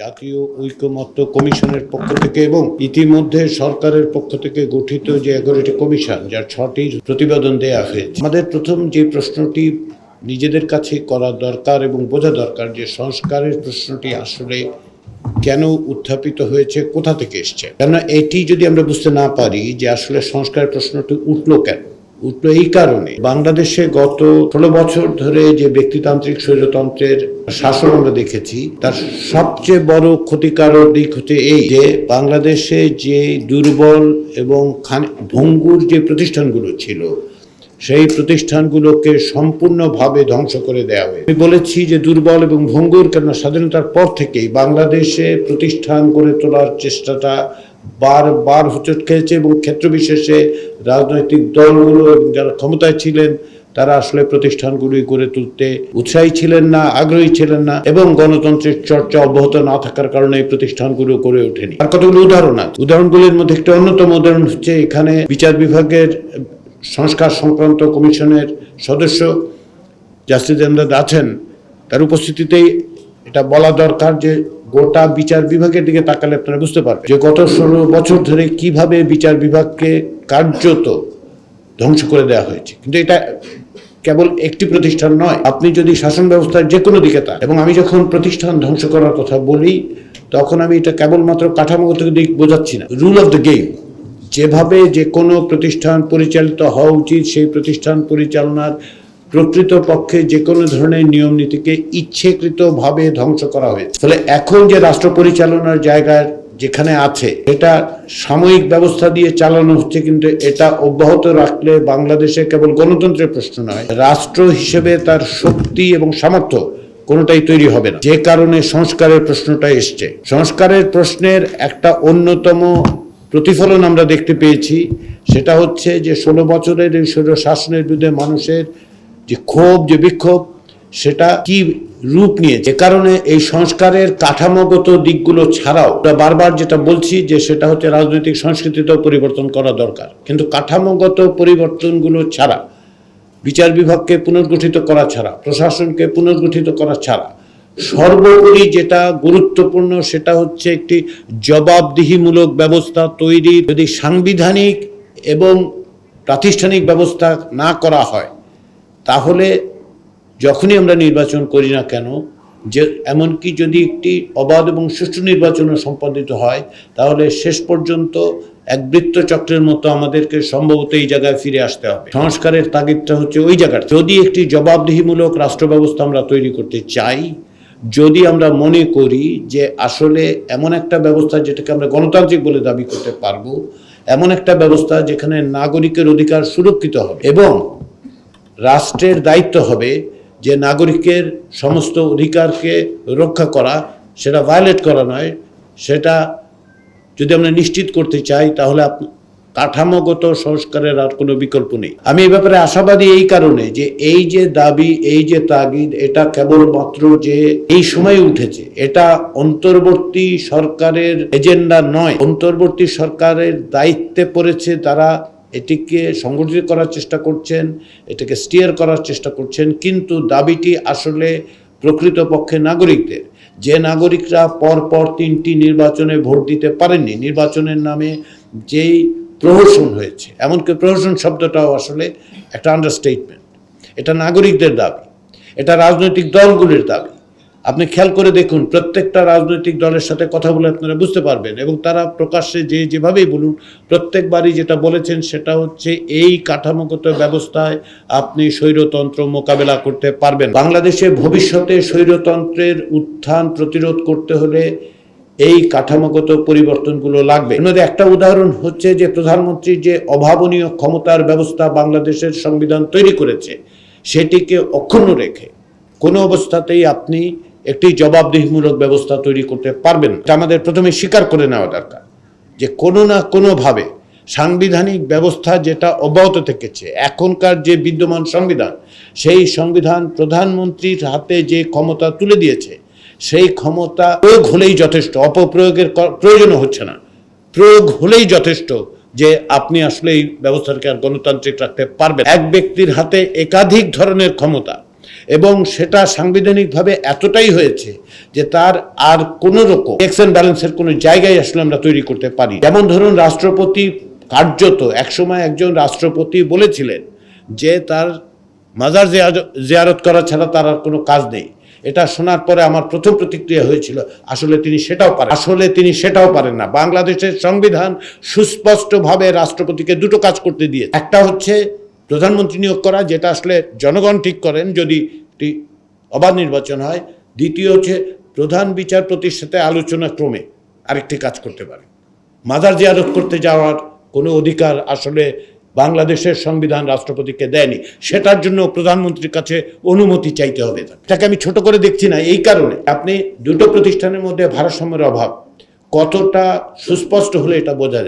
জাতীয় ঐকমত্য কমিশনের পক্ষ থেকে এবং ইতিমধ্যে সরকারের পক্ষ থেকে গঠিত যে এগারোটি কমিশন, যার ছটি প্রতিবেদন দেয়া হয়েছে। আমাদের প্রথম যে প্রশ্নটি নিজেদের কাছে করা দরকার এবং বোঝা দরকার যে সংস্কারের প্রশ্নটি আসলে কেন উত্থাপিত হয়েছে, কোথা থেকে এসছে। কেননা এটি যদি আমরা বুঝতে না পারি যে আসলে সংস্কার প্রশ্নটি উঠল কেন উঠল এই কারণে বাংলাদেশে গত ষোলো বছর ধরে যে ব্যক্তিতান্ত্রিক স্বৈরতন্ত্রের শাসন আমরা দেখেছি, তার সবচেয়ে বড় ক্ষতিকারক দিক হচ্ছে এই যে বাংলাদেশে যে দুর্বল এবং ভঙ্গুর যে প্রতিষ্ঠানগুলো ছিল, সেই প্রতিষ্ঠানগুলোকে সম্পূর্ণভাবে ধ্বংস করে দেওয়া হয়েছে। আমি বলেছি যে দুর্বল এবং ভঙ্গুর কেন স্বাধীনতার পর থেকেই বাংলাদেশে প্রতিষ্ঠান গড়ে তোলার চেষ্টাটা বারবার হোঁচট খেয়েছে এবং ক্ষেত্র বিশেষে রাজনৈতিক দলগুলো এবং যারা ক্ষমতায় ছিলেন, তারা আসলে প্রতিষ্ঠানগুলি গড়ে তুলতে উৎসাহী ছিলেন না, আগ্রহী ছিলেন না এবং গণতন্ত্রের চর্চা অব্যাহত না থাকার কারণে এই প্রতিষ্ঠানগুলো গড়ে ওঠেনি। আর কতগুলো উদাহরণ আছে? উদাহরণগুলির মধ্যে একটা অন্যতম উদাহরণ হচ্ছে এখানে বিচার বিভাগের সংস্কার সংক্রান্ত কমিশনের সদস্য, জাস্টিস আছেন। তার উপস্থিতিতেই এটা বলা দরকার যে গোটা বিচার বিভাগের দিকে তাকালে আপনারা বুঝতে পারবেন যে গত ষোলো বছর ধরে কীভাবে বিচার বিভাগকে কার্যত ধ্বংস করে দেওয়া হয়েছে। কিন্তু এটা কেবল একটি প্রতিষ্ঠান নয়, আপনি যদি শাসন ব্যবস্থার যে কোনো দিকে তাক এবং আমি যখন প্রতিষ্ঠান ধ্বংস করার কথা বলি, তখন আমি এটা কেবলমাত্র কাঠামোগত দিক বোঝাচ্ছি না। রুল অফ দ্য গেম যেভাবে যে কোনো প্রতিষ্ঠান পরিচালিত হওয়া উচিত, সেই প্রতিষ্ঠান পরিচালনার প্রকৃত পক্ষে যে কোনো ধরনের নিয়ম নীতিকে ইচ্ছেকৃতভাবে ধ্বংস করা হয়েছে। ফলে এখন যে রাষ্ট্র পরিচালনার জায়গায় যেখানে আছে, এটা সাময়িক ব্যবস্থা দিয়ে চালানো হচ্ছে, কিন্তু এটা অব্যাহত রাখলে বাংলাদেশে কেবল গণতন্ত্রের প্রশ্ন নয়, রাষ্ট্র হিসেবে তার শক্তি এবং সামর্থ্য কোনোটাই তৈরি হবে না। যে কারণে সংস্কারের প্রশ্নটা এসছে। সংস্কারের প্রশ্নের একটা অন্যতম প্রতিফলন আমরা দেখতে পেয়েছি, সেটা হচ্ছে যে ষোলো বছরের এই শাসনের বিরুদ্ধে মানুষের যে ক্ষোভ, যে বিক্ষোভ, সেটা কি রূপ নিয়ে যে কারণে এই সংস্কারের কাঠামোগত দিকগুলো ছাড়াও বারবার যেটা বলছি যে সেটা হচ্ছে রাজনৈতিক সংস্কৃতিতেও পরিবর্তন করা দরকার। কিন্তু কাঠামোগত পরিবর্তনগুলো ছাড়া, বিচার বিভাগকে পুনর্গঠিত করা ছাড়া, প্রশাসনকে পুনর্গঠিত করা ছাড়া, সর্বোপরি যেটা গুরুত্বপূর্ণ সেটা হচ্ছে একটি জবাবদিহিমূলক ব্যবস্থা তৈরি যদি সাংবিধানিক এবং প্রাতিষ্ঠানিক ব্যবস্থা না করা হয় তাহলে যখনই আমরা নির্বাচন করি না কেন, যে এমনকি যদি একটি অবাধ এবং সুষ্ঠু নির্বাচনও সম্পাদিত হয়, তাহলে শেষ পর্যন্ত এক বৃত্তচক্রের মতো আমাদেরকে সম্ভবত এই জায়গায় ফিরে আসতে হবে। সংস্কারের তাগিদটা হচ্ছে ওই জায়গাটা। যদি একটি জবাবদিহিমূলক রাষ্ট্র ব্যবস্থা আমরা তৈরি করতে চাই, যদি আমরা মনে করি যে আসলে এমন একটা ব্যবস্থা যেটাকে আমরা গণতান্ত্রিক বলে দাবি করতে পারব, এমন একটা ব্যবস্থা যেখানে নাগরিকের অধিকার সুরক্ষিত হবে এবং রাষ্ট্রের দায়িত্ব হবে যে নাগরিকের সমস্ত অধিকারকে রক্ষা করা, সেটা ভায়োলেট করা নয়। সেটা যদি আমরা নিশ্চিত করতে চাই, তাহলে কাঠামোগত সংস্কারের আর কোনো বিকল্প নেই। আমি এই ব্যাপারে আশাবাদী এই কারণে যে এই যে দাবি, এই যে তাগিদ, এটা কেবলমাত্র যে এই সময় উঠেছে, এটা অন্তর্বর্তী সরকারের এজেন্ডা নয়। অন্তর্বর্তী সরকারের দায়িত্বে পড়েছে তারা এটিকে সংগঠিত করার চেষ্টা করছেন, এটাকে স্টিয়ার করার চেষ্টা করছেন, কিন্তু দাবিটি আসলে প্রকৃতপক্ষে নাগরিকদের। যে নাগরিকরা পরপর তিনটি নির্বাচনে ভোট দিতে পারেননি, নির্বাচনের নামে যেই প্রহসন হয়েছে, এমনকি প্রহসন শব্দটাও আসলে একটা আন্ডারস্টেটমেন্ট এটা নাগরিকদের দাবি, এটা রাজনৈতিক দলগুলির দাবি। আপনি খেয়াল করে দেখুন, প্রত্যেকটা রাজনৈতিক দলের সাথে কথা বলে আপনারা বুঝতে পারবেন এবং তারা প্রকাশ্যে যে যেভাবেই বলুন, প্রত্যেকবারই যেটা বলেছেন সেটা হচ্ছে এই কাঠামোগত ব্যবস্থায় আপনি স্বৈরতন্ত্র মোকাবেলা করতে পারবেন। বাংলাদেশে ভবিষ্যতে স্বৈরতন্ত্রের উত্থান প্রতিরোধ করতে হলে এই কাঠামোগত পরিবর্তনগুলো লাগবে। এর মধ্যে একটা উদাহরণ হচ্ছে যে প্রধানমন্ত্রী যে অভাবনীয় ক্ষমতার ব্যবস্থা বাংলাদেশের সংবিধান তৈরি করেছে, সেটিকে অক্ষুণ্ণ রেখে কোনো অবস্থাতেই আপনি একটি জবাবদিহিমূলক ব্যবস্থা তৈরি করতে পারবেন। এটা আমাদের প্রথমে স্বীকার করে নেওয়া দরকার যে কোনো না কোনোভাবে সাংবিধানিক ব্যবস্থা যেটা অব্যাহত থেকেছে, এখনকার যে বিদ্যমান সংবিধান, সেই সংবিধান প্রধানমন্ত্রীর হাতে যে ক্ষমতা তুলে দিয়েছে, সেই ক্ষমতা প্রয়োগ হলেই যথেষ্ট, অপপ্রয়োগের প্রয়োজনও হচ্ছে না প্রয়োগ হলেই যথেষ্ট যে আপনি আসলে এই ব্যবস্থাকে আর গণতান্ত্রিক রাখতে পারবেন এক ব্যক্তির হাতে একাধিক ধরনের ক্ষমতা এবং সেটা সাংবিধানিকভাবে এতটাই হয়েছে যে তার আর কোনো রকম অ্যান্ড ব্যালেন্সের কোনো জায়গায় আসলে আমরা তৈরি করতে পারি যেমন ধরুন, রাষ্ট্রপতি কার্যত একসময় একজন রাষ্ট্রপতি বলেছিলেন যে তার মাজার জিয়া- জিয়ারত করা ছাড়া তার আর কোনো কাজ নেই। এটা শোনার পরে আমার প্রথম প্রতিক্রিয়া হয়েছিল, আসলে তিনি সেটাও পারেন। আসলে তিনি সেটাও পারেন না। বাংলাদেশের সংবিধান সুস্পষ্টভাবে রাষ্ট্রপতিকে দুটো কাজ করতে দিয়ে একটা হচ্ছে প্রধানমন্ত্রী নিয়োগ করা, যেটা আসলে জনগণ ঠিক করেন যদি অবাধ নির্বাচন হয়। দ্বিতীয় হচ্ছে প্রধান বিচারপতির সাথে আলোচনা ক্রমে আরেকটি কাজ করতে পারে মাজার জিয়ারত করতে যাওয়ার কোনো অধিকার আসলে বাংলাদেশের সংবিধান রাষ্ট্রপতিকে দেয়নি। সেটার জন্য প্রধানমন্ত্রীর কাছে অনুমতি চাইতে হবে। তাকে। আমি ছোট করে দেখছি না, এই কারণে। আপনি দুটো প্রতিষ্ঠানের মধ্যে ভারসাম্যের অভাব। কতটা সুস্পষ্ট হলে এটা বোঝা যায়।